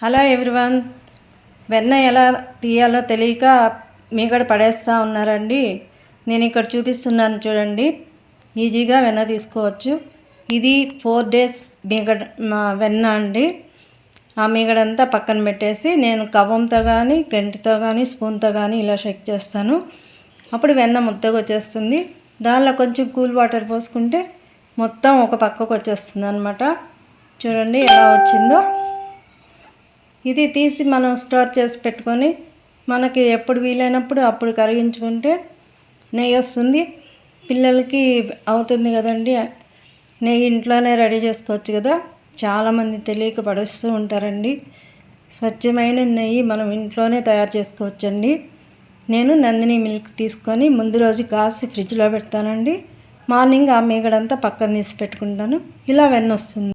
Hello everyone. వెన్న ఎలా తీయాలో తెలియక మీగడ పడేస్తూ ఉన్నారండి. నేను ఇక్కడ చూపిస్తున్నాను చూడండి. ఈజీగా వెన్న తీసుకోవచ్చు. ఇది ఫోర్ డేస్ మీగడ వెన్న అండి. ఆ మీగడంతా పక్కన పెట్టేసి నేను కవ్వంతో కానీ గంటితో కానీ స్పూన్తో కానీ ఇలా షేక్ చేస్తాను. అప్పుడు వెన్న ముద్దగా వచ్చేస్తుంది. దానిలో కొంచెం కూల్ వాటర్ పోసుకుంటే మొత్తం ఒక పక్కకు వచ్చేస్తుంది అనమాట చూడండి ఎలా వచ్చిందో. ఇది తీసి మనం స్టోర్ చేసి పెట్టుకొని మనకి ఎప్పుడు వీలైనప్పుడు అప్పుడు కరిగించుకుంటే నెయ్యి వస్తుంది. పిల్లలకి అవుతుంది కదండి. నెయ్యి ఇంట్లోనే రెడీ చేసుకోవచ్చు కదా. చాలామంది తెలియక పడుస్తూ ఉంటారండి. స్వచ్ఛమైన నెయ్యి మనం ఇంట్లోనే తయారు చేసుకోవచ్చండి. నేను నందిని మిల్క్ తీసుకొని ముందు రోజు కాసి ఫ్రిడ్జ్లో పెడతానండి. మార్నింగ్ ఆ మీగడంతా పక్కన తీసి పెట్టుకుంటాను. ఇలా వెన్న వస్తుంది